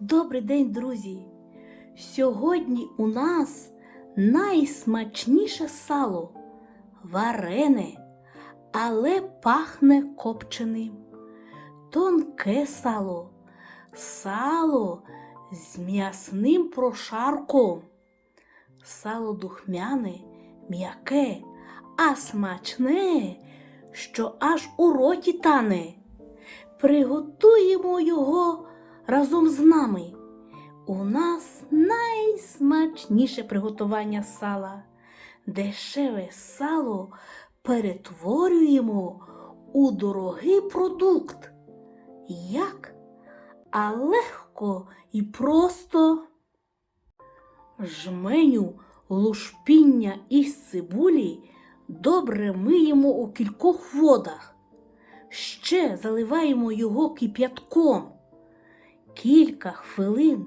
Добрий день, друзі! Сьогодні у нас найсмачніше сало варене, але пахне копченим. Тонке сало, сало з м'ясним прошарком. Сало духмяне, м'яке, а смачне, що аж у роті тане. Приготуємо його разом з нами. У нас найсмачніше приготування сала. Дешеве сало перетворюємо у дорогий продукт. Як? А легко і просто. Жменю лушпіння із цибулі добре миємо у кількох водах. Ще заливаємо його кип'ятком. Кілька хвилин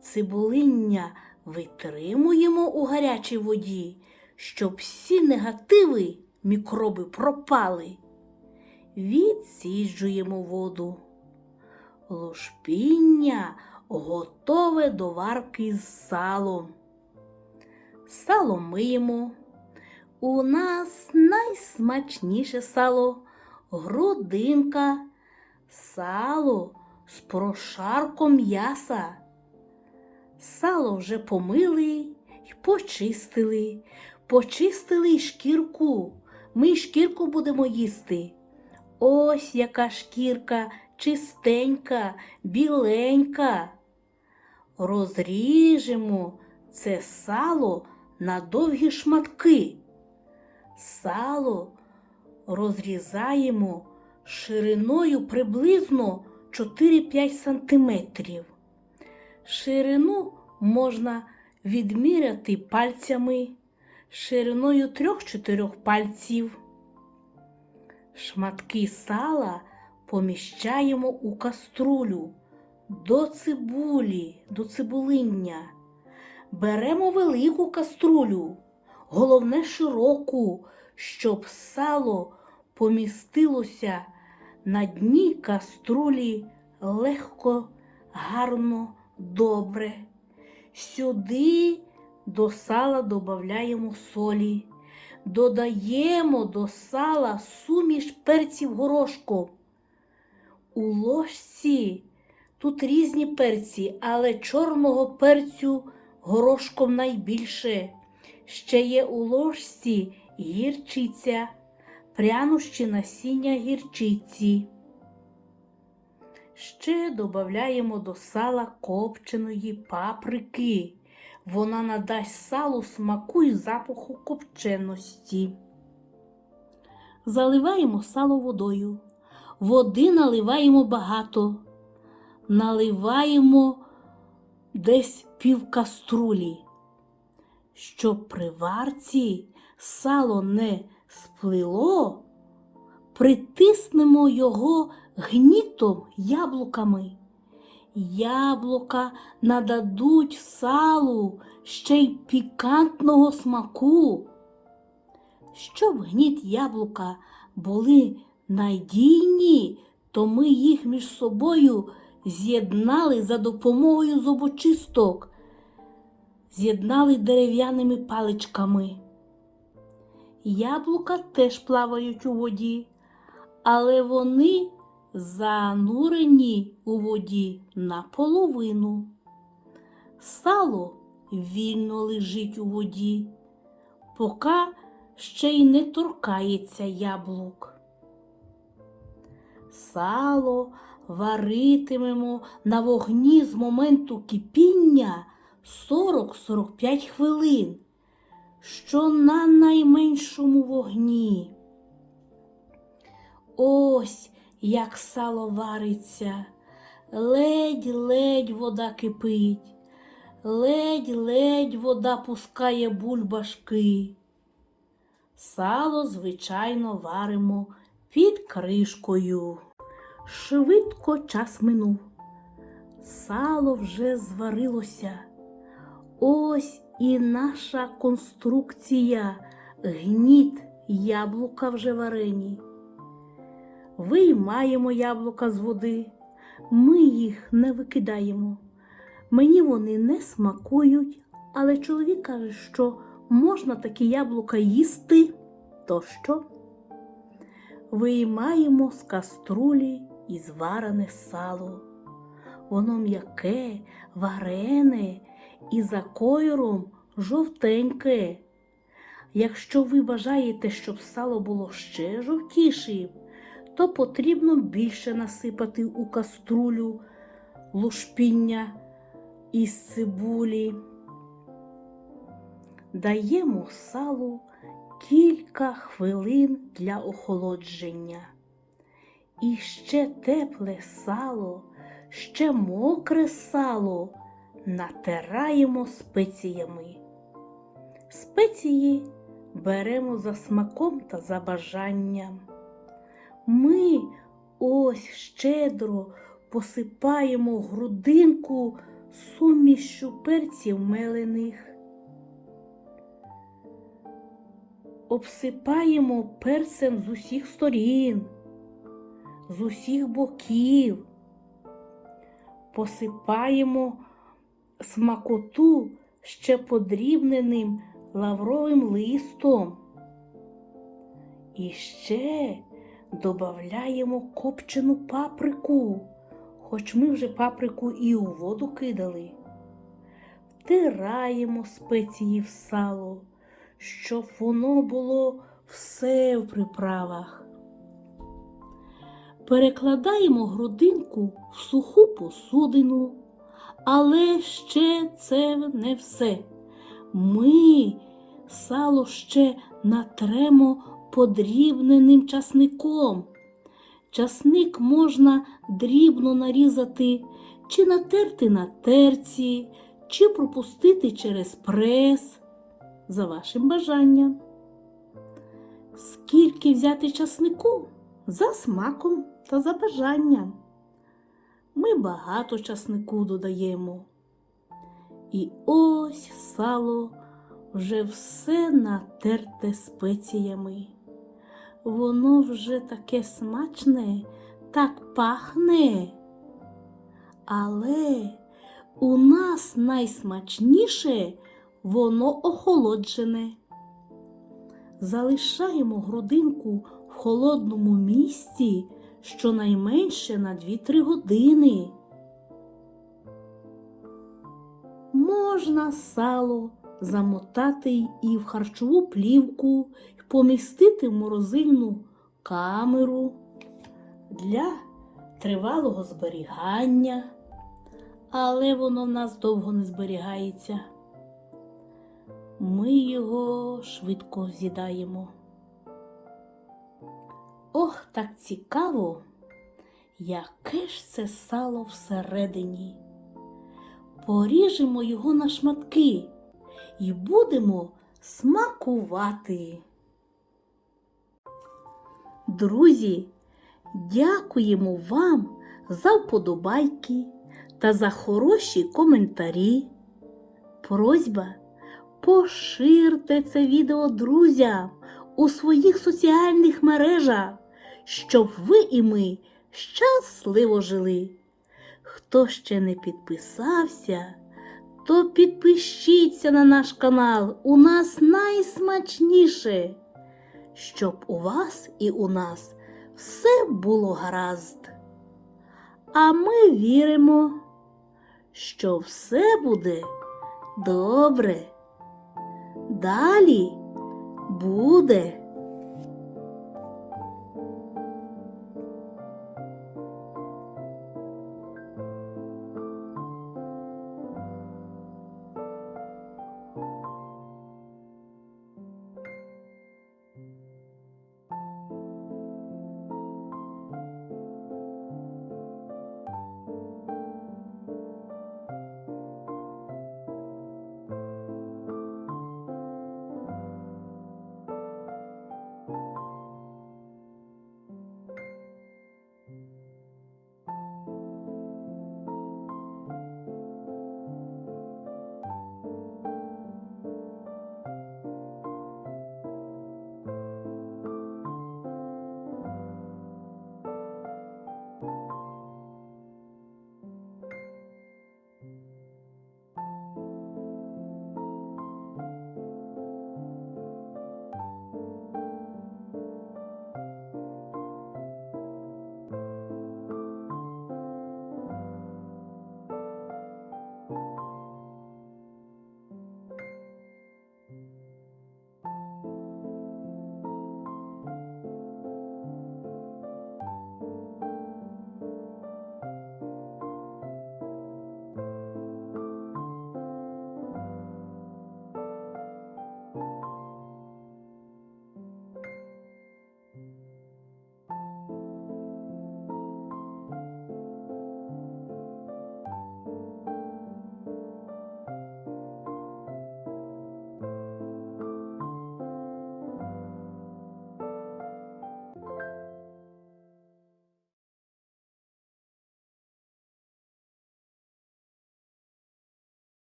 цибулиння витримуємо у гарячій воді, щоб всі негативи мікроби пропали. Відсіджуємо воду. Лушпіння готове до варки з салом. Сало миємо. У нас найсмачніше сало грудинка, сало з прошарком м'яса. Сало вже помили й почистили, почистили й шкірку. Ми шкірку будемо їсти. Ось яка шкірка чистенька, біленька. Розріжемо це сало на довгі шматки. Сало розрізаємо шириною приблизно 4-5 сантиметрів. Ширину можна відміряти пальцями шириною 3-4 пальців. Шматки сала поміщаємо у каструлю до цибулі, до цибулиння. Беремо велику каструлю, головне широку, щоб сало помістилося на дні каструлі легко, гарно, добре. Сюди до сала додаємо солі, додаємо до сала суміш перців горошком. У ложці тут різні перці, але чорного перцю горошком найбільше. Ще є у ложці гірчиця, прянощі насіння гірчиці. Ще додаємо до сала копченої паприки. Вона надасть салу смаку і запаху копченості. Заливаємо сало водою. Води наливаємо багато. Наливаємо десь пів каструлі. Щоб при варці сало не сплило, притиснемо його гнітом яблуками. Яблука нададуть салу ще й пікантного смаку. Щоб гніт яблука були надійні, то ми їх між собою з'єднали за допомогою зубочисток, з'єднали дерев'яними паличками. Яблука теж плавають у воді, але вони занурені у воді наполовину. Сало вільно лежить у воді, поки ще й не торкається яблук. Сало варитимемо на вогні з моменту кипіння 40-45 хвилин, що на найменшому вогні. Ось як сало вариться, ледь-ледь вода кипить, ледь-ледь вода пускає бульбашки. Сало, звичайно, варимо під кришкою. Швидко час минув. Сало вже зварилося. Ось і наша конструкція, гніт яблука вже варені. Виймаємо яблука з води, ми їх не викидаємо. Мені вони не смакують, але чоловік каже, що можна такі яблука їсти. То що? Виймаємо з каструлі і зварене сало. Воно м'яке, варене і за кольором жовтеньке. Якщо ви бажаєте, щоб сало було ще жовтішим, то потрібно більше насипати у каструлю лушпіння із цибулі. Даємо салу кілька хвилин для охолодження. І ще тепле сало, ще мокре сало натираємо спеціями. Спеції беремо за смаком та за бажанням. Ми ось щедро посипаємо грудинку сумішю перців мелених. Обсипаємо перцем з усіх сторін, з усіх боків, посипаємо смакоту ще подрібненим лавровим листом. І ще додаємо копчену паприку, хоч ми вже паприку і у воду кидали. Втираємо спеції в сало, щоб воно було все в приправах. Перекладаємо грудинку в суху посудину, але ще це не все. Ми сало ще натремо подрібненим часником. Часник можна дрібно нарізати, чи натерти на терці, чи пропустити через прес за вашим бажанням. Скільки взяти часнику? За смаком та за бажанням. Ми багато часнику додаємо. І ось сало вже все натерте спеціями. Воно вже таке смачне, так пахне. Але у нас найсмачніше воно охолоджене. Залишаємо грудинку в холодному місці щонайменше на 2-3 години. Можна сало замотати і в харчову плівку, і помістити в морозильну камеру для тривалого зберігання, але воно в нас довго не зберігається. Ми його швидко з'їдаємо. Ох, так цікаво, яке ж це сало всередині. Поріжемо його на шматки і будемо смакувати. Друзі, дякуємо вам за вподобайки та за хороші коментарі. Просьба поширте це відео друзям у своїх соціальних мережах, щоб ви і ми щасливо жили. Хто ще не підписався, то підпишіться на наш канал. У нас найсмачніше, щоб у вас і у нас все було гаразд. А ми віримо, що все буде добре. Далі буде